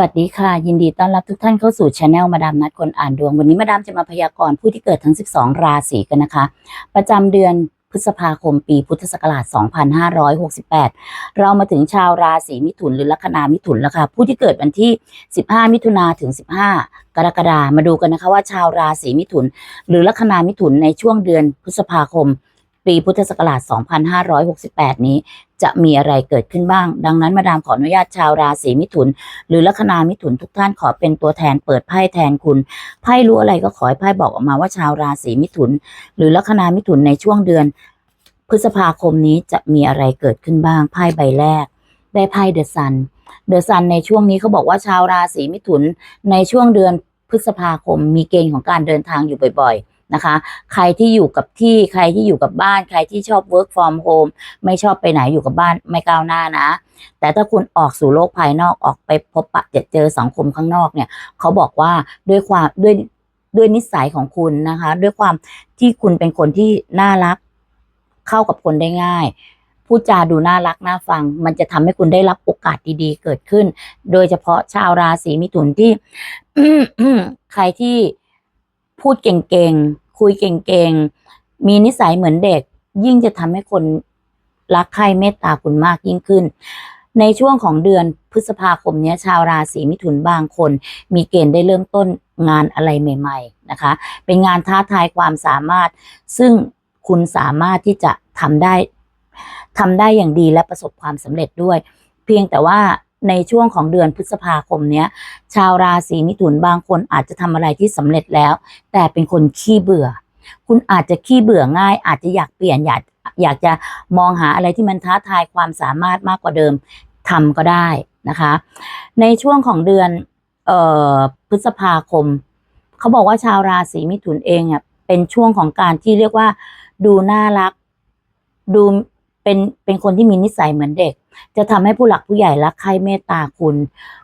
สวัสดีค่ะ ยินดีต้อนรับทุกท่านเข้าสู่ช anel มาดามนัดคนอ่านดวง วันนี้มาดามจะมาพยากรณ์ผู้ที่เกิดทั้ง 12 ราศีกันนะคะ ประจำเดือนพฤษภาคมปีพุทธศักราช 2568 เรามาถึงชาวราศีมิถุนหรือลัคนามิถุนแล้วค่ะ ผู้ที่เกิดวันที่ 15 มิถุนาถึง 15 กรกฎามาดูกันนะคะว่าชาวราศีมิถุน หรือลัคนามิถุนในช่วงเดือนพฤษภาคม ปีพุทธศักราช 2568 นี้ จะมีอะไรเกิดขึ้นบ้าง ดังนั้นมาดามขออนุญาตชาวราศีมิถุน หรือลัคนามิถุนทุกท่านขอเป็นตัวแทนเปิดไพ่แทนคุณไพ่รู้อะไรก็ขอให้ไพ่บอกออกมาว่าชาวราศีมิถุน หรือลัคนามิถุนในช่วงเดือน พฤษภาคมนี้จะมีอะไรเกิดขึ้นบ้างไพ่ใบแรก ได้ไพ่เดอะซันเดอะซันในช่วงนี้เขาบอกว่าชาวราศีมิถุนในช่วงเดือนพฤษภาคมมีเกณฑ์ของการเดินทางอยู่บ่อยๆ นะคะ ใครที่อยู่กับที่ใครที่อยู่กับบ้าน ใครที่ชอบ work from home ไม่ชอบไปไหนอยู่กับบ้านไม่ก้าวหน้านะ แต่ถ้าคุณออกสู่โลกภายนอกออกไปพบปะเจอเจอสังคมข้างนอกเนี่ย เขาบอกว่าด้วยความด้วยด้วยนิสัยของคุณนะคะ ด้วยความที่คุณเป็นคนที่น่ารักเข้ากับคนได้ง่ายพูดจาดูน่ารักน่าฟัง มันจะทำให้คุณได้รับโอกาสดีๆ เกิดขึ้น โดยเฉพาะชาวราศีมิถุนที่ใครที่ พูดเก่งๆ คุยเก่งๆ มีนิสัยเหมือนเด็ก ยิ่งจะทำให้คนรักใคร่เมตตาคุณมากยิ่งขึ้น ในช่วงของเดือนพฤษภาคมนี้ชาวราศีมิถุนบางคน มีเกณฑ์ได้เริ่มต้นงานอะไรใหม่ ๆนะคะ เป็นงานท้าทายความสามารถ ซึ่งคุณสามารถที่จะทำได้ทำได้อย่างดีและประสบความสำเร็จด้วย เพียงแต่ว่า ในช่วงของเดือนพฤษภาคมเนี้ย ชาวราศีมิถุนบางคนอาจจะทำอะไรที่สำเร็จแล้ว แต่เป็นคนขี้เบื่อ คุณอาจจะขี้เบื่อง่าย อาจจะอยากเปลี่ยนอยากอยากจะมองหาอะไรที่มันท้าทายความสามารถมากกว่าเดิมทำก็ได้นะคะ ในช่วงของเดือนเอ่อพฤษภาคม เขาบอกว่าชาวราศีมิถุนเองอะเป็นช่วงของการที่เรียกว่า ดูน่ารัก ดู เป็นเป็นคนที่มีนิสัยเหมือนเด็ก จะทำให้ผู้หลักผู้ใหญ่รักใคร่เมตตาคุณ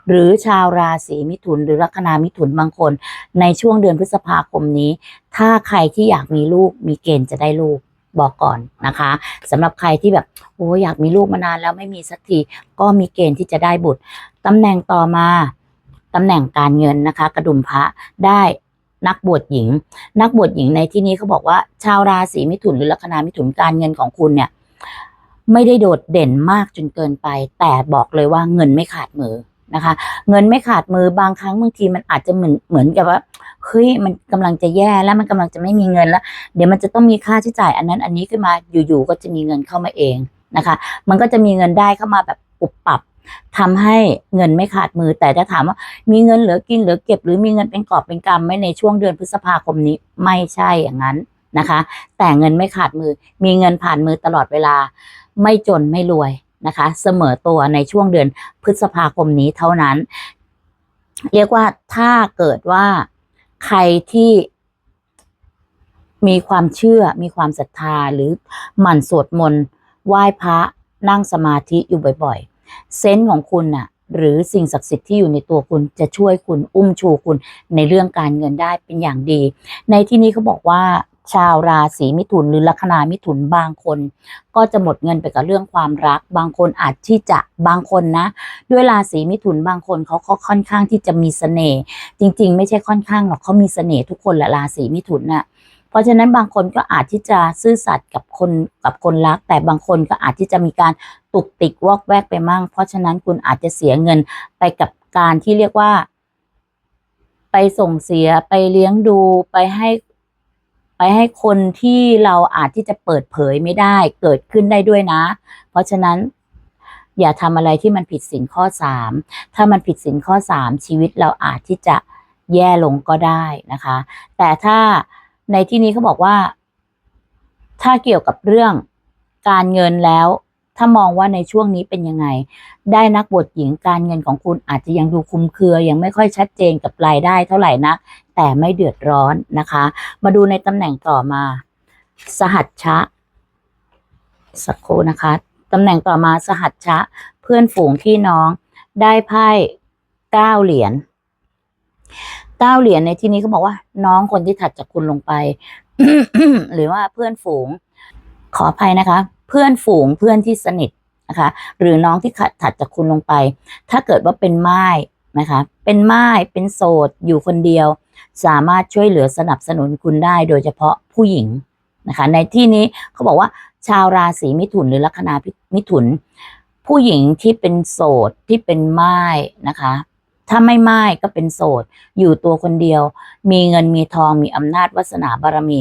หรือชาวราศีมิถุน หรือลัคนามิถุนบางคน ในช่วงเดือนพฤษภาคมนี้ ถ้าใครที่อยากมีลูกมีเกณฑ์จะได้ลูกบอกก่อนนะคะสำหรับใครที่แบบโอ้อยากมีลูกมานานแล้วไม่มีสักทีก็มีเกณฑ์ที่จะได้บุตรตำแหน่งต่อมาตำแหน่งการเงินนะคะ กระดุมพระได้นักบวชหญิง นักบวชหญิงในที่นี้เขาบอกว่า ชาวราศีมิถุนหรือลัคนามิถุนการเงินของคุณเนี่ย ไม่ได้โดดเด่นมากจนเกินไป แต่บอกเลยว่าเงินไม่ขาดมือนะคะ เงินไม่ขาดมือบางครั้งบางทีมันอาจจะเหมือนเหมือนกับว่าเฮ้ยมันกำลังจะแย่แล้วมันกำลังจะไม่มีเงินแล้ว เดี๋ยวมันจะต้องมีค่าใช้จ่ายอันนั้นอันนี้ขึ้นมาอยู่ๆก็จะมีเงินเข้ามาเองนะคะ มันก็จะมีเงินได้เข้ามาแบบปุบปับทำให้เงินไม่ขาดมือ แต่ถ้าถามว่ามีเงินเหลือกินเหลือเก็บ หรือมีเงินเป็นกอบเป็นกำไหมในช่วงเดือนพฤษภาคมนี้ไม่ใช่อย่างนั้นนะคะ แต่เงินไม่ขาดมือ มีเงินผ่านมือตลอดเวลา ไม่จนไม่รวยนะคะ เสมอตัวในช่วงเดือนพฤษภาคมนี้เท่านั้น เรียกว่าถ้าเกิดว่าใครที่มีความเชื่อมีความศรัทธาหรือหมั่นสวดมนต์ไหว้พระนั่งสมาธิอยู่บ่อยๆ เซนส์ของคุณน่ะ หรือสิ่งศักดิ์สิทธิ์ที่อยู่ในตัวคุณจะช่วยคุณอุ้มชูคุณในเรื่องการเงินได้เป็นอย่างดี ในที่นี้เขาบอกว่าชาวราศีมิถุนหรือลัคนามิถุนบางคน ก็จะหมดเงินไปกับเรื่องความรัก บางคนอาจที่จะบางคนนะ ด้วยราศีมิถุนบางคนเขาเขาค่อนข้างที่จะมีเสน่ห์จริง ๆ ไม่ใช่ค่อนข้างหรอกเขามีเสน่ห์ทุกคนแหละราศีมิถุนน่ะ เพราะฉะนั้นบางคนก็อาจที่จะซื่อสัตย์กับคนกับคนรัก แต่บางคนก็อาจที่จะมีการตุกติกวอกแวกไปมั่ง เพราะฉะนั้นคุณอาจจะเสียเงินไปกับการที่เรียกว่า ไปส่งเสียไปเลี้ยงดูไปให้ไปให้คนที่เราอาจที่จะเปิดเผยไม่ได้เกิดขึ้นได้ด้วยนะ เพราะฉะนั้นอย่าทำอะไรที่มันผิดสินข้อสามถ้ามันผิดสินข้อสามชีวิตเราอาจที่จะแย่ลงก็ได้นะคะ แต่ถ้า ในที่นี้เขาบอกว่า ถ้าเกี่ยวกับเรื่องการเงินแล้ว ถ้ามองว่าในช่วงนี้เป็นยังไง ได้นักบวชหญิงการเงินของคุณอาจจะยังดูคุมเครือ ยังไม่ค่อยชัดเจนกับรายได้เท่าไหร่นักแต่ไม่เดือดร้อนนะคะ มาดูในตำแหน่งต่อมา สหัชชะ สักครู่นะคะตำแหน่งต่อมาสหัชชะ เพื่อนฝูงพี่น้อง ได้ไพ่เก้าเหรียญ ก้าเหรียญในที่นี้เขาบอกว่า น้องคนที่ถัดจากคุณลงไป หรือว่าเพื่อนฝูง ขออภัยนะคะ เพื่อนฝูงเพื่อนที่สนิทนะคะ หรือน้องที่ขัดถัดจากคุณลงไป ถ้าเกิดว่าเป็นไม้นะคะ เป็นไม้เป็นโสดอยู่คนเดียว สามารถช่วยเหลือสนับสนุนคุณได้ โดยเฉพาะผู้หญิงนะคะ ในที่นี้เขาบอกว่า ชาวราศีมิถุนหรือลัคนามิถุน ผู้หญิงที่เป็นโสดที่เป็นไม้นะคะ ถ้าไม่ไม้ก็เป็นโสด อยู่ตัวคนเดียว มีเงินมีทองมีอำนาจวาสนาบารมี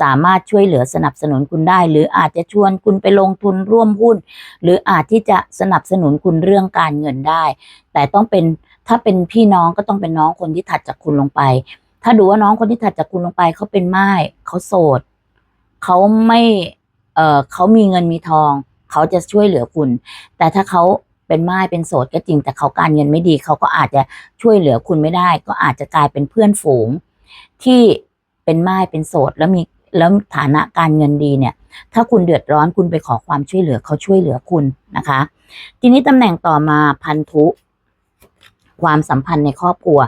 สามารถช่วยเหลือสนับสนุนคุณได้ หรืออาจจะชวนคุณไปลงทุนร่วมหุ้น หรืออาจที่จะสนับสนุนคุณเรื่องการเงินได้ แต่ต้องเป็นถ้าเป็นพี่น้องก็ต้องเป็นน้องคนที่ถัดจากคุณลงไป ถ้าดูว่าน้องคนที่ถัดจากคุณลงไปเขาเป็นไม้เขาโสดเขาไม่เออเขามีเงินมีทอง เขาจะช่วยเหลือคุณ แต่ถ้าเขา เป็นไม้เป็นโสดก็จริง แต่เขาการเงินไม่ดี เขาก็อาจจะช่วยเหลือคุณไม่ได้ ก็อาจจะกลายเป็นเพื่อนฝูง ที่เป็นไม้เป็นโสดแล้วมีแล้วฐานะการเงินดีเนี่ย ถ้าคุณเดือดร้อนคุณไปขอความช่วยเหลือเขาช่วยเหลือคุณนะคะ ทีนี้ตำแหน่งต่อมาพันธุ ความสัมพันธ์ในครอบครัว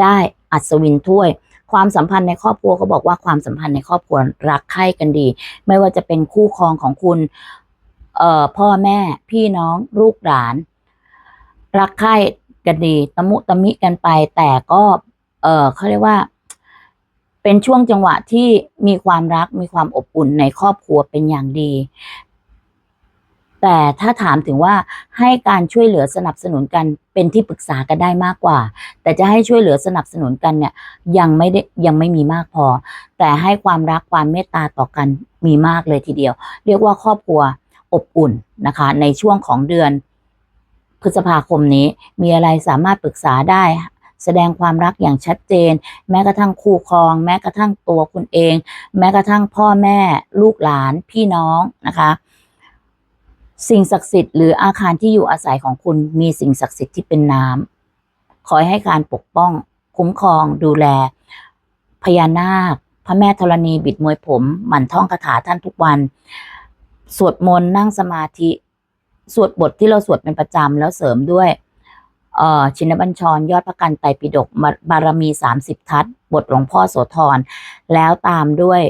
ได้อัศวินถ้วย ความสัมพันธ์ในครอบครัวเขาบอกว่าความสัมพันธ์ในครอบครัวรักใคร่กันดี ไม่ว่าจะเป็นคู่ครองของคุณ เอ่อพ่อแม่พี่น้องลูกหลาน รักใคร่กันดีตะมุตะมิกันไป แต่ก็เออเขาเรียกว่า เป็นช่วงจังหวะที่มีความรักมีความอบอุ่นในครอบครัวเป็นอย่างดี แต่ถ้าถามถึงว่าให้การช่วยเหลือสนับสนุนกันเป็นที่ปรึกษากันได้มากกว่า แต่จะให้ช่วยเหลือสนับสนุนกันเนี่ยยังไม่ได้ยังไม่มีมากพอ แต่ให้ความรักความเมตตาต่อกันมีมากเลยทีเดียว เรียกว่าครอบครัว อบอุ่นนะคะ ในช่วงของเดือนพฤษภาคมนี้มีอะไรสามารถปรึกษาได้ แสดงความรักอย่างชัดเจน แม้กระทั่งคู่ครอง แม้กระทั่งตัวคุณเอง แม้กระทั่งพ่อแม่ ลูกหลานพี่น้องนะคะ สิ่งศักดิ์สิทธิ์หรืออาคารที่อยู่อาศัยของคุณมีสิ่งศักดิ์สิทธิ์ที่เป็นน้ำคอยให้การปกป้อง คุ้มครอง ดูแล พญานาค พระแม่ธรณีบิดมวยผม หมั่นท่องคาถาท่านทุกวัน สวดมนต์นั่งสมาธิ สวดบทที่เราสวดเป็นประจำแล้วเสริมด้วยชินบัญชร ยอดพระกันไตรปิฎกบารมีสามสิบทัศบทหลวงพ่อโสธรแล้วตามด้วย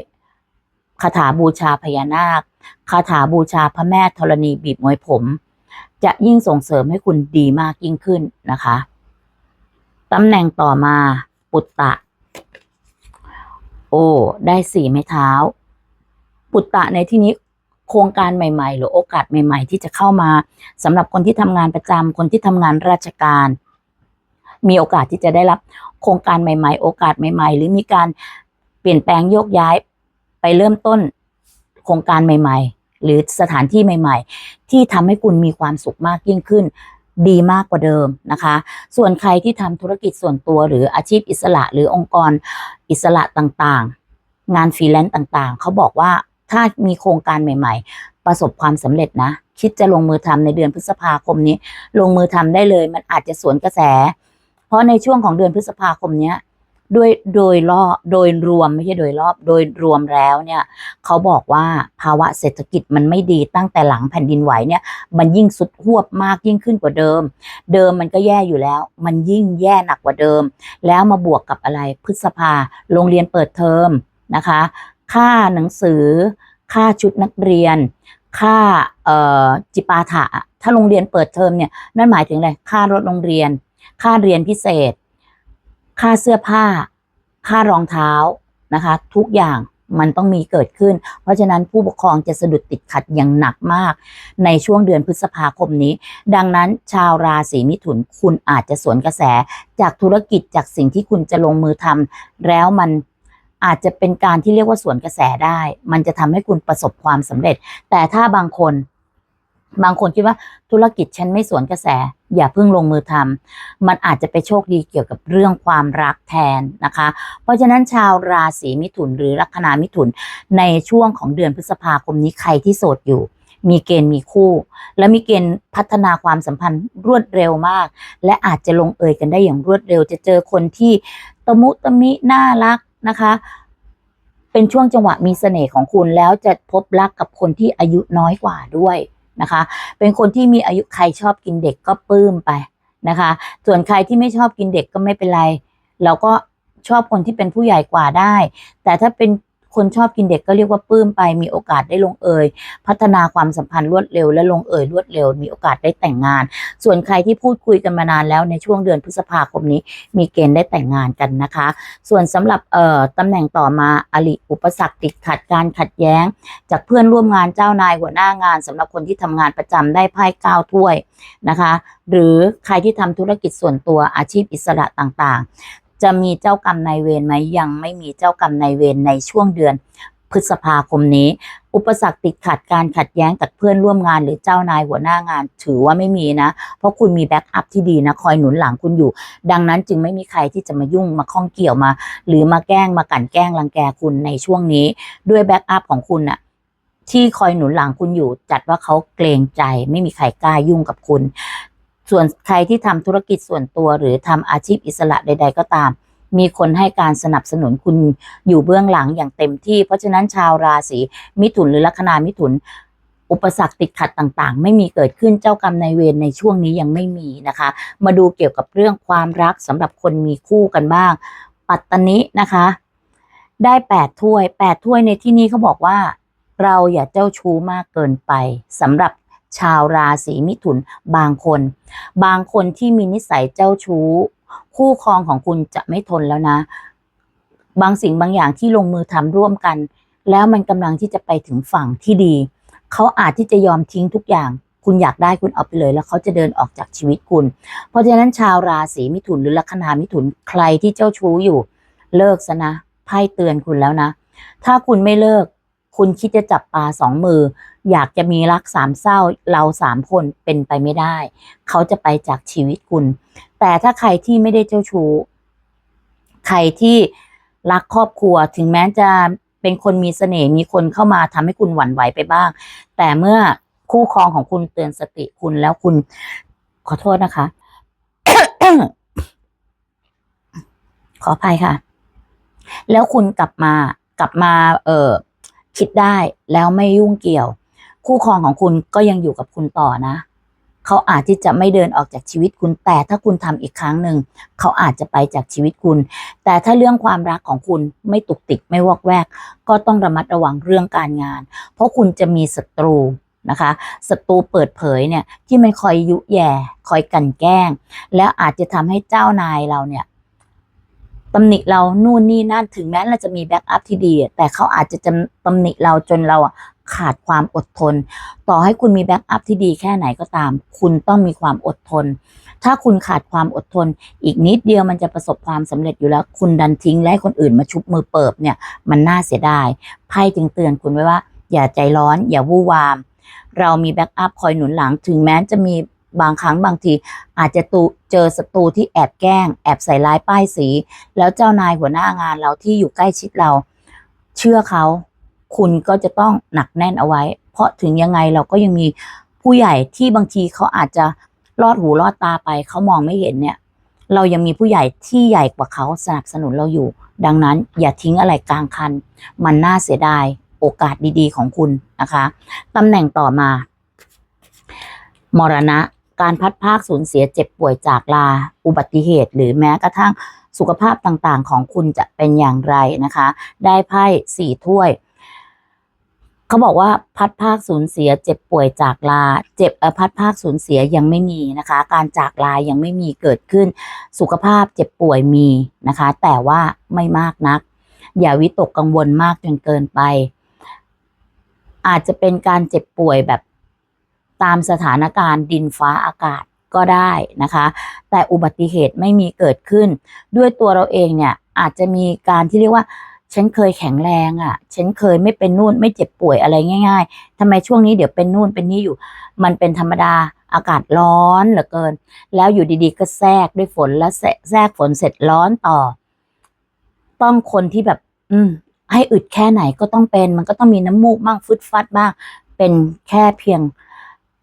คาถาบูชาพญานาคคาถาบูชาพระแม่ธรณีบีบมวยผม จะยิ่งส่งเสริมให้คุณดีมากยิ่งขึ้นนะคะตำแหน่งต่อมาปุตตะ โอ ได้สี่ไม้เท้า ปุตตะในที่นี้ โครงการใหม่ ๆ หรือโอกาสใหม่ ๆ ที่จะเข้ามาสำหรับคนที่ทำงานประจำคนที่ทำงานราชการ มีโอกาสที่จะได้รับโครงการใหม่ ๆ โอกาสใหม่ ๆ หรือมีการเปลี่ยนแปลงโยกย้ายไปเริ่มต้นโครงการใหม่ ๆ หรือสถานที่ใหม่ ๆ ที่ทำให้คุณมีความสุขมากยิ่งขึ้น ดีมากกว่าเดิมนะคะ ส่วนใครที่ทำธุรกิจส่วนตัว หรืออาชีพอิสระ หรือองค์กรอิสระต่างๆ งานฟรีแลนซ์ต่างๆ เขาบอกว่า ถ้ามีโครงการใหม่ ๆ ประสบความสำเร็จนะ คิดจะลงมือทำในเดือนพฤษภาคมนี้ ลงมือทำได้เลย มันอาจจะสวนกระแส เพราะในช่วงของเดือนพฤษภาคมเนี้ยด้วยโดยรอบโดยรวมไม่ใช่โดยรอบโดยรวมแล้วเนี่ยเขาบอกว่าภาวะเศรษฐกิจมันไม่ดีตั้งแต่หลังแผ่นดินไหวเนี่ย มันยิ่งสุดหวบมากยิ่งขึ้นกว่าเดิม เดิมมันก็แย่อยู่แล้ว มันยิ่งแย่หนักกว่าเดิม แล้วมาบวกกับอะไรพฤษภาโรงเรียนเปิดเทอมนะคะค่าหนังสือ ค่าชุดนักเรียน ค่าจิปาถะ ถ้าโรงเรียนเปิดเทอมเนี่ย นั่นหมายถึงอะไร ค่ารถโรงเรียน ค่าเรียนพิเศษ ค่าเสื้อผ้า ค่ารองเท้านะคะ ทุกอย่างมันต้องมีเกิดขึ้น เพราะฉะนั้นผู้ปกครองจะสะดุดติดขัดอย่างหนักมาก ในช่วงเดือนพฤษภาคมนี้ ดังนั้นชาวราศีมิถุนคุณอาจจะสวนกระแสจากธุรกิจจากสิ่งที่คุณจะลงมือทำแล้วมัน อาจจะเป็นการที่เรียกว่าสวนกระแสได้ มันจะทำให้คุณประสบความสำเร็จ แต่ถ้าบางคน บางคนคิดว่าธุรกิจฉันไม่สวนกระแส อย่าเพิ่งลงมือทำมันอาจจะไปโชคดีเกี่ยวกับเรื่องความรักแทนนะคะ เพราะฉะนั้นชาวราศีมิถุนหรือลัคนามิถุนในช่วงของเดือนพฤษภาคมนี้ใครที่โสดอยู่มีเกณฑ์มีคู่ และมีเกณฑ์พัฒนาความสัมพันธ์รวดเร็วมาก และอาจจะลงเอยกันได้อย่างรวดเร็ว จะเจอคนที่ตะมุตะมิน่ารัก นะคะ เป็นช่วงจังหวะมีเสน่ห์ของคุณแล้วจะพบรักกับคนที่อายุน้อยกว่าด้วยนะคะ เป็นคนที่มีอายุใครชอบกินเด็กก็ปลื้มไปนะคะ ส่วนใครที่ไม่ชอบกินเด็กก็ไม่เป็นไร เราก็ชอบคนที่เป็นผู้ใหญ่กว่าได้ แต่ถ้าเป็น คนชอบกินเด็กก็เรียกว่าปลื้มไป มีโอกาสได้ลงเอย พัฒนาความสัมพันธ์รวดเร็ว และลงเอยรวดเร็ว มีโอกาสได้แต่งงาน ส่วนใครที่พูดคุยกันมานานแล้วในช่วงเดือนพฤษภาคมนี้ มีเกณฑ์ได้แต่งงานกันนะคะ ส่วนสำหรับเอ่อตำแหน่งต่อมาอลิอุปสรรคติดขัดการขัดแย้ง จากเพื่อนร่วมงานเจ้านายหัวหน้างานสำหรับคนที่ทำงานประจำได้ไพ่เก้าถ้วยนะคะ หรือใครที่ทำธุรกิจส่วนตัวอาชีพอิสระต่างๆ จะมีเจ้ากรรมนายเวรไหมยังไม่มีเจ้ากรรมนายเวรในช่วงเดือนพฤษภาคมนี้ อุปสรรคติดขัดการขัดแย้งจากเพื่อนร่วมงานหรือเจ้านายหัวหน้างาน ถือว่าไม่มีนะ เพราะคุณมีแบ็กอัพที่ดีนะคอยหนุนหลังคุณอยู่ ดังนั้นจึงไม่มีใครที่จะมายุ่งมาข้องเกี่ยวมา หรือมาแกล้งมากลั่นแกล้งรังแกคุณในช่วงนี้ ด้วยแบ็กอัพของคุณน่ะที่คอยหนุนหลังคุณอยู่ จัดว่าเขาเกรงใจ ไม่มีใครกล้ายุ่งกับคุณ ส่วนใครที่ทำธุรกิจส่วนตัว หรือทำอาชีพอิสระใด ๆ ก็ตาม มีคนให้การสนับสนุนคุณอยู่เบื้องหลังอย่างเต็มที่ เพราะฉะนั้นชาวราศีมิถุนหรือลัคนามิถุน อุปสรรคติดขัดต่างๆ ไม่มีเกิดขึ้นเจ้ากรรมนายเวรในช่วงนี้ยังไม่มีนะคะ มาดูเกี่ยวกับเรื่องความรักสำหรับคนมีคู่กันบ้าง ปัตตนินะคะ ได้แปดถ้วยแปดถ้วยในที่นี้เขาบอกว่าเราอย่าเจ้าชู้มากเกินไปสำหรับ ชาวราศีมิถุนบางคน บางคนที่มีนิสัยเจ้าชู้ คู่ครองของคุณจะไม่ทนแล้วนะ บางสิ่งบางอย่างที่ลงมือทำร่วมกัน แล้วมันกำลังที่จะไปถึงฝั่งที่ดี เขาอาจที่จะยอมทิ้งทุกอย่างคุณอยากได้คุณเอาไปเลย แล้วเขาจะเดินออกจากชีวิตคุณ เพราะฉะนั้นชาวราศีมิถุนหรือลัคนามิถุนใครที่เจ้าชู้อยู่ เลิกซะนะไพ่เตือนคุณแล้วนะ ถ้าคุณไม่เลิก คุณคิดจะจับปลาสองมือ อยากจะมีรักสามเศร้า เราสามคนเป็นไปไม่ได้ เขาจะไปจากชีวิตคุณ แต่ถ้าใครที่ไม่ได้เจ้าชู้ใครที่รักครอบครัวถึงแม้จะเป็นคนมีเสน่ห์มีคนเข้ามาทำให้คุณหวั่นไหวไปบ้าง แต่เมื่อคู่ครองของคุณเตือนสติคุณแล้วคุณขอโทษนะคะ ขออภัยค่ะ แล้วคุณกลับมากลับมา เออ คิดได้แล้วไม่ยุ่งเกี่ยว คู่ครองของคุณก็ยังอยู่กับคุณต่อนะ เขาอาจที่จะไม่เดินออกจากชีวิตคุณ แต่ถ้าคุณทำอีกครั้งหนึ่ง เขาอาจจะไปจากชีวิตคุณ แต่ถ้าเรื่องความรักของคุณไม่ตุกติกไม่วอกแวก ก็ต้องระมัดระวังเรื่องการงาน เพราะคุณจะมีศัตรูนะคะศัตรูเปิดเผยเนี่ยที่มันคอยยุแย่ คอยกันแกล้ง แล้วอาจจะทำให้เจ้านายเราเนี่ย ตำหนิเรานู่นนี่นั่นถึงแม้เราจะมีแบ็กอัพที่ดี แต่เขาอาจจะตำหนิเราจนเราขาดความอดทน ต่อให้คุณมีแบ็กอัพที่ดีแค่ไหนก็ตาม คุณต้องมีความอดทน ถ้าคุณขาดความอดทน อีกนิดเดียวมันจะประสบความสำเร็จอยู่แล้ว คุณดันทิ้งและคนอื่นมาชุบมือเปิบเนี่ย มันน่าเสียดายไพ่จึงเตือนคุณไว้ว่า อย่าใจร้อน อย่าวู่วาม เรามีแบ็กอัพคอยหนุนหลังถึงแม้จะมี บางครั้งบางทีอาจจะตูเจอศัตรูที่แอบแกล้ง แอบใส่ร้ายป้ายสี แล้วเจ้านายหัวหน้างานเราที่อยู่ใกล้ชิดเรา เชื่อเขาคุณก็จะต้องหนักแน่นเอาไว้ เพราะถึงยังไงเราก็ยังมีผู้ใหญ่ที่บางทีเขาอาจจะลอดหูลอดตาไปเขามองไม่เห็นเนี่ย เรายังมีผู้ใหญ่ที่ใหญ่กว่าเขาสนับสนุนเราอยู่ ดังนั้นอย่าทิ้งอะไรกลางคัน มันน่าเสียดายโอกาสดีๆของคุณนะคะตำแหน่งต่อมา มรณะ การพัดภาคสูญเสียเจ็บป่วยจากลา อุบัติเหตุ หรือแม้กระทั่งสุขภาพต่างๆ ของคุณจะเป็นอย่างไรนะคะ ได้ไพ่สี่ถ้วย เขาบอกว่าพัดภาคสูญเสีย เจ็บป่วยจากลา เจ็บเออพัดภาคสูญเสียยังไม่มีนะคะ การจากลายังไม่มีเกิดขึ้น สุขภาพเจ็บป่วยมีนะคะ แต่ว่าไม่มากนัก อย่าวิตกกังวลมากจนเกินไป อาจจะเป็นการเจ็บป่วยแบบ ตามสถานการณ์ดินฟ้าอากาศก็ได้นะคะ แต่อุบัติเหตุไม่มีเกิดขึ้น ด้วยตัวเราเองเนี่ยอาจจะมีการที่เรียกว่า ฉันเคยแข็งแรงอะ่ะ ฉันเคยไม่เป็นนู่นไม่เจ็บป่วยอะไรง่าย ๆทำไมช่วงนี้เดี๋ยวเป็นนู่นเป็นนี่อยู่ มันเป็นธรรมดาอากาศร้อนเหลือเกิน แล้วอยู่ดีๆ ก็แทรกด้วยฝนแล้วแทรแทรกฝนเสร็จร้อนต่อ ต้องคนที่แบบ อืม ให้อึดแค่ไหนก็ต้องเป็น มันก็ต้องมีน้ำมูกบ้างฟึดฟัดบ้างเป็นแค่เพียง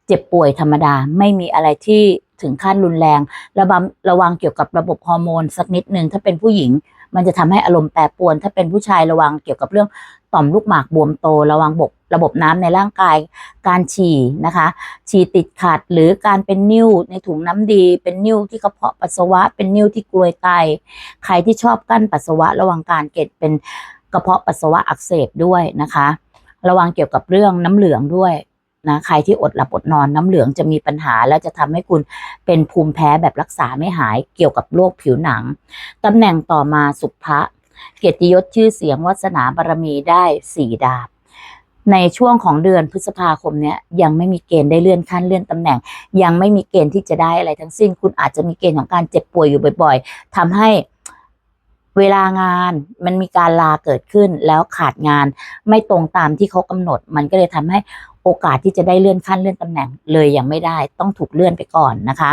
เจ็บป่วยธรรมดาไม่มีอะไรที่ถึงขั้นรุนแรง ระวังระวังเกี่ยวกับระบบฮอร์โมนสักนิดหนึ่งถ้าเป็นผู้หญิง มันจะทำให้อารมณ์แปรปรวน ถ้าเป็นผู้ชายระวังเกี่ยวกับเรื่องต่อมลูกหมากบวมโต ระวังบบระบบน้ำในร่างกาย การฉี่นะคะ ฉี่ติดขัดหรือการเป็นนิ่วในถุงน้ำดี เป็นนิ่วที่กระเพาะปัสสาวะ เป็นนิ่วที่กลวยไต ใครที่ชอบกั้นปัสสาวะ ระวังการเกิดเป็นกระเพาะปัสสาวะอักเสบด้วยนะคะ ระวังเกี่ยวกับเรื่องน้ำเหลืองด้วย นะใครที่อดหลับอดนอนน้ำเหลืองจะมีปัญหา แล้วจะทำให้คุณเป็นภูมิแพ้แบบรักษาไม่หายเกี่ยวกับโรคผิวหนังตำแหน่งต่อมาสุภะเกียรติยศชื่อเสียงวัสนาบารมีได้สี่ดาบ ในช่วงของเดือนพฤษภาคมเนี้ยยังไม่มีเกณฑ์ได้เลื่อนขั้นเลื่อนตำแหน่ง ยังไม่มีเกณฑ์ที่จะได้อะไรทั้งสิ้น คุณอาจจะมีเกณฑ์ของการเจ็บป่วยอยู่บ่อย ๆทำให้ เวลางานมันมีการลาเกิดขึ้นแล้วขาดงานไม่ตรงตามที่เขากำหนด มันก็เลยทำให้โอกาสที่จะได้เลื่อนขั้นเลื่อนตำแหน่งเลยยังไม่ได้ต้องถูกเลื่อนไปก่อนนะคะ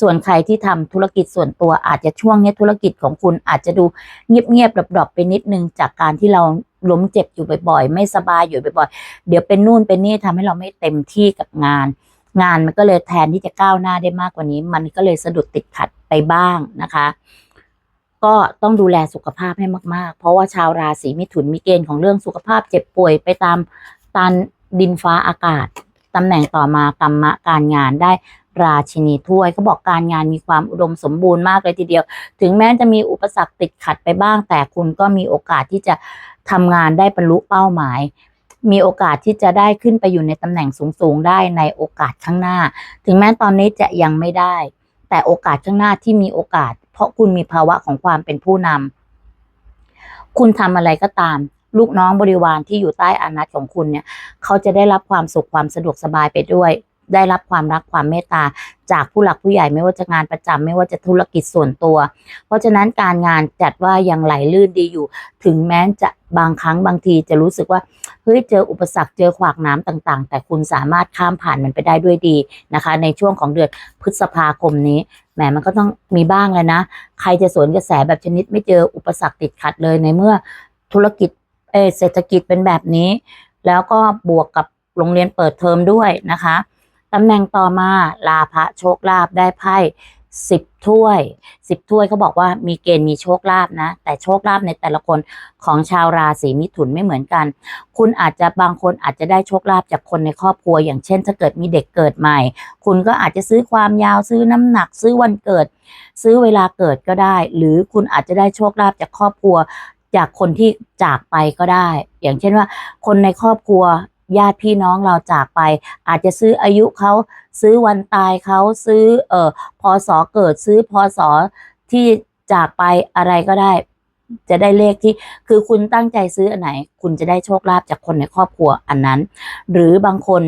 ส่วนใครที่ทำธุรกิจส่วนตัวอาจจะช่วงนี้ธุรกิจของคุณอาจจะดูเงียบๆดรอปๆไปนิดนึงจากการที่เราล้มเจ็บอยู่บ่อยๆ ไม่สบายอยู่บ่อยๆ เดี๋ยวเป็นนู่นเป็นนี่ทำให้เราไม่เต็มที่กับงาน งานมันก็เลยแทนที่จะก้าวหน้าได้มากกว่านี้ มันก็เลยสะดุดติดขัดไปบ้างนะคะ ก็ต้องดูแลสุขภาพให้มาก ๆ เพราะว่าชาวราศีมิถุนมีเกณฑ์ของเรื่องสุขภาพเจ็บป่วยไปตามตันดินฟ้าอากาศตำแหน่งต่อมากรรมะการงานได้ราชินีถ้วยเขาบอกการงานมีความอุดมสมบูรณ์มากเลยทีเดียว ถึงแม้จะมีอุปสรรคติดขัดไปบ้าง แต่คุณก็มีโอกาสที่จะทำงานได้บรรลุเป้าหมาย มีโอกาสที่จะได้ขึ้นไปอยู่ในตำแหน่งสูงๆได้ในโอกาสข้างหน้า ถึงแม้ตอนนี้จะยังไม่ได้ แต่โอกาสข้างหน้าที่มีโอกาส เพราะคุณมีภาวะของความเป็นผู้นำคุณทำอะไรก็ตาม ลูกน้องบริวารที่อยู่ใต้อานัตของคุณเนี่ย เขาจะได้รับความสุขความสะดวกสบายไปด้วย ได้รับความรักความเมตตา จากผู้หลักผู้ใหญ่ไม่ว่าจะงานประจำไม่ว่าจะธุรกิจส่วนตัว เพราะฉะนั้นการงานจัดว่ายังไหลลื่นดีอยู่ ถึงแม้จะบางครั้งบางทีจะรู้สึกว่าเฮ้ยเจออุปสรรคเจอขวากน้ำต่าง ๆ แต่คุณสามารถข้ามผ่านมันไปได้ด้วยดีนะคะ ในช่วงของเดือนพฤษภาคมนี้ แหมมันก็ต้องมีบ้างเลยนะ ใครจะสวนกระแสแบบชนิดไม่เจออุปสรรคติดขัดเลยในเมื่อธุรกิจเอเศรษฐกิจเป็นแบบนี้ แล้วก็บวกกับโรงเรียนเปิดเทอมด้วยนะคะตำแหน่งต่อมาลาพระโชคลาภได้ไพ่สิบ ถ้วยสิบถ้วยเขาบอกว่ามีเกณฑ์มีโชคลาภนะ แต่โชคลาภในแต่ละคนของชาวราศีมิถุนไม่เหมือนกัน คุณอาจจะบางคนอาจจะได้โชคลาภจากคนในครอบครัว อย่างเช่น ถ้าเกิดมีเด็กเกิดใหม่ คุณก็อาจจะซื้อความยาวซื้อน้ำหนักซื้อวันเกิด ซื้อเวลาเกิดก็ได้ หรือคุณอาจจะได้โชคลาภจากครอบครัวจากคนที่จากไปก็ได้ อย่างเช่นว่า คนในครอบครัว ญาติพี่น้องเราจากไป อาจจะซื้ออายุเขาซื้อวันตายเขาซื้อเอ่อพศเกิดซื้อพศที่จากไปอะไรก็ได้ จะได้เลขที่คือคุณตั้งใจซื้ออันไหน คุณจะได้โชคลาภจากคนในครอบครัวอันนั้น หรือบางคน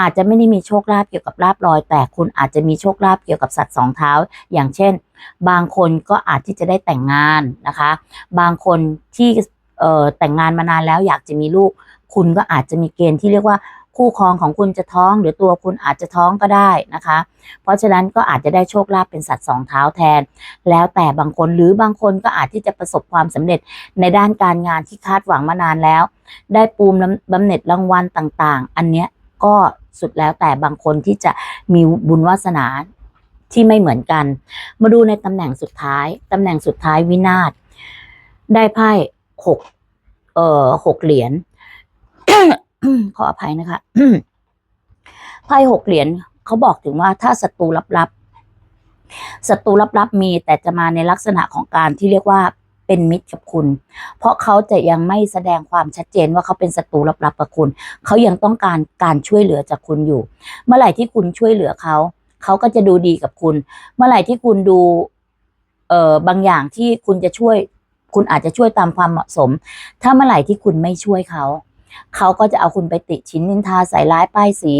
อาจจะไม่ได้มีโชคลาภเกี่ยวกับลาบลอย แต่คุณอาจจะมีโชคลาภเกี่ยวกับสัตว์สองเท้า อย่างเช่น บางคนก็อาจที่จะได้แต่งงานนะคะ บางคนที่เอ่อแต่งงานมานานแล้วอยากจะมีลูก คุณก็อาจจะมีเกณฑ์ที่เรียกว่าคู่ครองของคุณจะท้อง หรือตัวคุณอาจจะท้องก็ได้นะคะ เพราะฉะนั้นก็อาจจะได้โชคลาภเป็นสัตว์สองเท้าแทน แล้วแต่บางคนหรือบางคนก็อาจที่จะประสบความสำเร็จในด้านการงานที่คาดหวังมานานแล้ว ได้ปูมบำเหน็จรางวัลต่างๆ อันเนี้ยก็สุดแล้วแต่บางคนที่จะมีบุญวาสนาที่ไม่เหมือนกัน มาดูในตำแหน่งสุดท้าย ตำแหน่งสุดท้ายวินาศได้ไพ่หกเอ่อหกเหรียญ ขออภัยนะคะไพ่หกเหรียญเขาบอกถึงว่าถ้าศัตรูลับๆศัตรูลับๆมีแต่จะมาในลักษณะของการที่เรียกว่าเป็นมิตรกับคุณ เพราะเขาจะยังไม่แสดงความชัดเจนว่าเขาเป็นศัตรูลับๆกับคุณ เขายังต้องการการช่วยเหลือจากคุณอยู่ เมื่อไหร่ที่คุณช่วยเหลือเขา เขาก็จะดูดีกับคุณ เมื่อไหร่ที่คุณดู เอ่อบางอย่างที่คุณจะช่วย คุณอาจจะช่วยตามความเหมาะสม ถ้าเมื่อไหร่ที่คุณไม่ช่วยเขา เขาก็จะเอาคุณไปติชิ้นนินทาใส่ร้ายป้ายสี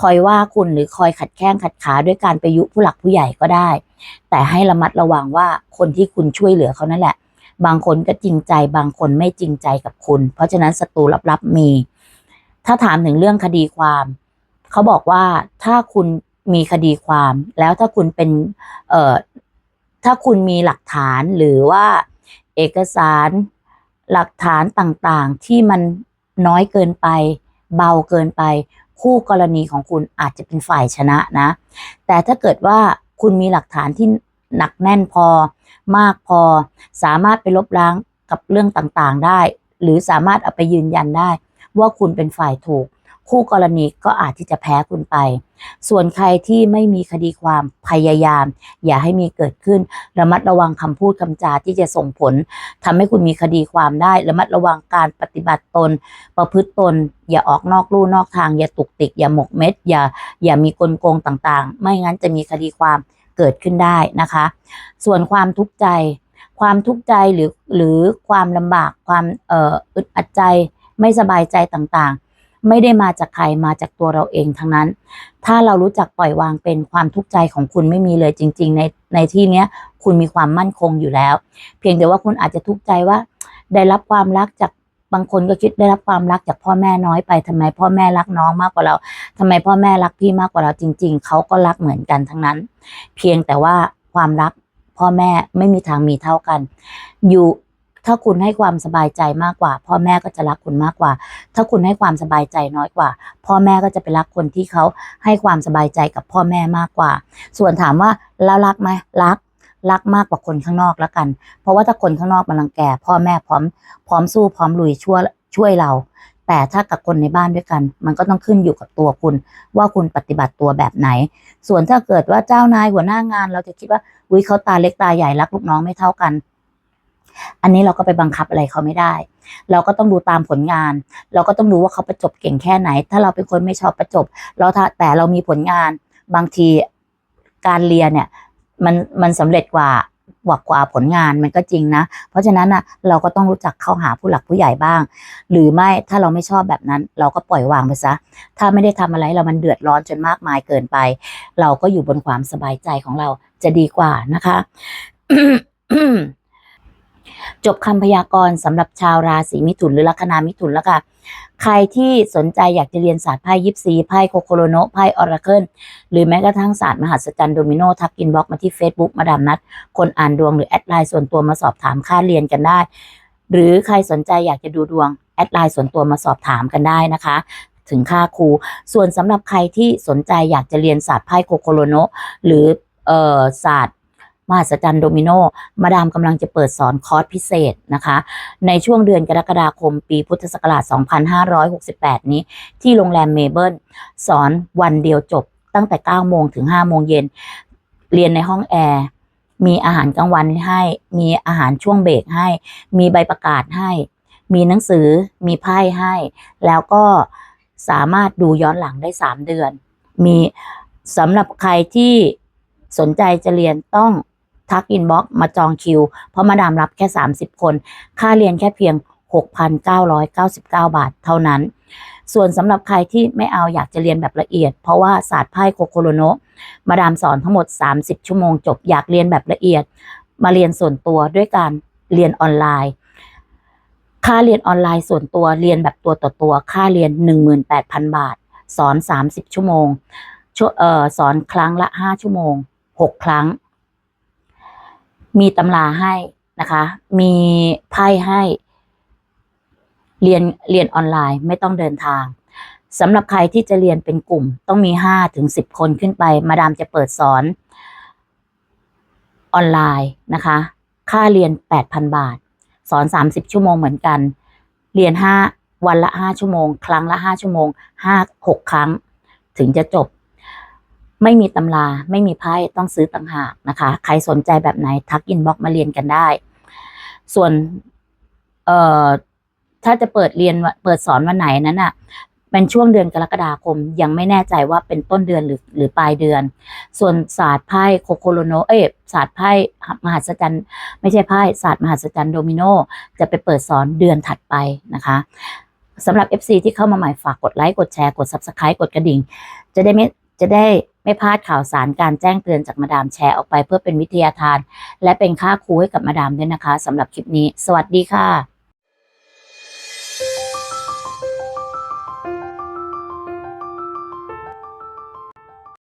คอยว่าคุณหรือคอยขัดแข้งขัดขาด้วยการไปยุผู้หลักผู้ใหญ่ก็ได้ แต่ให้ระมัดระวังว่าคนที่คุณช่วยเหลือเขานั่นแหละ บางคนก็จริงใจ บางคนไม่จริงใจกับคุณ เพราะฉะนั้นศัตรูลับๆมี ถ้าถามถึงเรื่องคดีความเขาบอกว่าถ้าคุณมีคดีความแล้วถ้าคุณเป็นเอ่อถ้าคุณมีหลักฐานหรือว่าเอกสารหลักฐานต่างๆที่มัน น้อยเกินไป เบาเกินไป คู่กรณีของคุณอาจจะเป็นฝ่ายชนะนะ แต่ถ้าเกิดว่าคุณมีหลักฐานที่หนักแน่นพอ มากพอ สามารถไปลบล้างกับเรื่องต่างๆได้ หรือสามารถเอาไปยืนยันได้ ว่าคุณเป็นฝ่ายถูก คู่กรณีก็อาจที่จะแพ้คุณไป ส่วนใครที่ไม่มีคดีความพยายาม อย่าให้มีเกิดขึ้น ระมัดระวังคำพูดคำจาที่จะส่งผลทำให้คุณมีคดีความได้ ระมัดระวังการปฏิบัติตน ประพฤติตน อย่าออกนอกลู่นอกทาง อย่าตุกติก อย่าหมกเม็ด อย่าอย่ามีกลโกงต่างๆ ไม่งั้นจะมีคดีความเกิดขึ้นได้นะคะ ส่วนความทุกข์ใจ ความทุกข์ใจหรือหรือความลำบากความเอ่ออึดอัดใจไม่สบายใจต่างๆ ไม่ได้มาจากใครมาจากตัวเราเองทั้งนั้น ถ้าเรารู้จักปล่อยวางเป็นความทุกข์ใจของคุณไม่มีเลยจริง ๆ ในในที่เนี้ยคุณมีความมั่นคงอยู่แล้ว เพียงแต่ว่าคุณอาจจะทุกข์ใจว่า ได้รับความรักจากบางคนก็คิดได้รับความรักจากพ่อแม่น้อยไปทำไมพ่อแม่รักน้องมากกว่าเราทำไมพ่อแม่รักพี่มากกว่าเราจริง ๆ เขาก็รักเหมือนกันทั้งนั้น เพียงแต่ว่าความรักพ่อแม่ไม่มีทางมีเท่ากัน อยู่ ถ้าคุณให้ความสบายใจมากกว่า พ่อแม่ก็จะรักคุณมากกว่า ถ้าคุณให้ความสบายใจน้อยกว่า พ่อแม่ก็จะไปรักคนที่เขาให้ความสบายใจกับพ่อแม่มากกว่า ส่วนถามว่าแล้วรักไหมรักรักมากกว่าคนข้างนอกแล้วกัน เพราะว่าถ้าคนข้างนอกมันรังแก พ่อแม่พร้อม พร้อมสู้พร้อมลุยช่วยช่วยเรา แต่ถ้ากับคนในบ้านด้วยกัน มันก็ต้องขึ้นอยู่กับตัวคุณ ว่าคุณปฏิบัติตัวแบบไหน ส่วนถ้าเกิดว่าเจ้านายหัวหน้างาน เราจะคิดว่าอุ้ยเขาตาเล็กตาใหญ่รักลูกน้องไม่เท่ากัน อันนี้เราก็ไปบังคับอะไรเขาไม่ได้ เราก็ต้องดูตามผลงาน เราก็ต้องดูว่าเขาประจบเก่งแค่ไหน ถ้าเราเป็นคนไม่ชอบประจบ เราถ้าแต่เรามีผลงาน บางทีการเรียนเนี่ยมันมันสำเร็จกว่ากว่ากว่าผลงานมันก็จริงนะ เพราะฉะนั้นนะเราก็ต้องรู้จักเข้าหาผู้หลักผู้ใหญ่บ้าง หรือไม่ถ้าเราไม่ชอบแบบนั้น เราก็ปล่อยวางไปซะ ถ้าไม่ได้ทำอะไรเรามันเดือดร้อนจนมากมายเกินไป เราก็อยู่บนความสบายใจของเราจะดีกว่านะคะ จบคำพยากรณ์สำหรับชาวราศีมิถุนหรือลัคนามิถุนแล้วค่ะ ใครที่สนใจอยากจะเรียนศาสตร์ไพ่ยิปซีไพ่โคโคโรโนไพ่ออราเคิลหรือแม้กระทั่งศาสตร์มหัศจรรย์โดมิโนทักกินบล็อกมาที่ Facebook มาดามนัด คนอ่านดวงหรือแอดไลน์ส่วนตัวมาสอบถามค่าเรียนกันได้ หรือใครสนใจอยากจะดูดวงแอดไลน์ส่วนตัวมาสอบถามกันได้นะคะถึงค่าครู ส่วนสำหรับใครที่สนใจอยากจะเรียนศาสตร์ไพ่โคโคโรโนหรือศาสตร์ มหัศจรรย์โดมิโนมาดามกำลังจะเปิดสอนคอร์สพิเศษนะคะ ในช่วงเดือนกรกฎาคมปีพุทธศักราช 2568 นี้ ที่โรงแรมเมเบิลสอนวันเดียวจบตั้งแต่ 9 โมงถึง 5 โมงเย็น เรียนในห้องแอร์มีอาหารกลางวันให้ มีอาหารช่วงเบรกให้ มีใบประกาศให้ มีหนังสือ มีไพ่ให้ แล้วก็สามารถดูย้อนหลังได้ 3 เดือน มีสำหรับใครที่สนใจจะเรียนต้อง ทักอินบ็อกมาจองคิว เพราะมาดามรับแค่ 30 คน ค่าเรียนแค่เพียง 6,999 บาทเท่านั้น ส่วนสำหรับใครที่ไม่เอาอยากจะเรียนแบบละเอียด เพราะว่าศาสตร์ไพ่โคโคโรโนะมาดามสอนทั้งหมด 30 ชั่วโมงจบอยากเรียนแบบละเอียด มาเรียนส่วนตัวด้วยการเรียนออนไลน์ค่าเรียนออนไลน์ส่วนตัวเรียนแบบตัวต่อตัว ค่าเรียน 18,000 บาท สอน 30 ชั่วโมงชั่วเอ่อสอนครั้งละ 5 ชั่วโมง 6 ครั้ง มีตำราให้นะคะ มีไพ่ให้ เรียนเรียนออนไลน์ไม่ต้องเดินทางสำหรับใครที่จะเรียนเป็นกลุ่ม ต้องมีห้าถึงสิบคนขึ้นไป มาดามจะเปิดสอนออนไลน์นะคะ ค่าเรียนแปดพันบาท สอนสามสิบชั่วโมงเหมือนกัน เรียนห้าวันละห้าชั่วโมง ครั้งละห้าชั่วโมงห้าหกครั้ง ถึงจะจบ ไม่มีตำราไม่มีไพ่ต้องซื้อต่างหากนะคะ ใครสนใจแบบไหนทักอินบ็อกมาเรียนกันได้ ส่วนเอ่อถ้าจะเปิดเรียนวันเปิดสอนวันไหนนั้นอะเป็นช่วงเดือนกรกฎาคม ยังไม่แน่ใจว่าเป็นต้นเดือนหรือหรือปลายเดือน ส่วนศาสตร์ไพ่โคโคโลโนเอ้ยศาสตร์ไพ่มหัศจรรย์ ไม่ใช่ไพ่ศาสตร์มหัศจรรย์โดมิโนจะไปเปิดสอนเดือนถัดไปนะคะสำหรับ FC ที่เข้ามาใหม่ฝากกดไลค์กดแชร์กด Subscribe กดกระดิ่ง จะได้ไม่จะได้ ไม่พลาดข่าวสารการแจ้งเตือนจากมาดามแชร์ออกไปเพื่อเป็นวิทยาทาน และเป็นค่าครูให้กับมาดามด้วยนะคะสำหรับคลิปนี้ สวัสดีค่ะ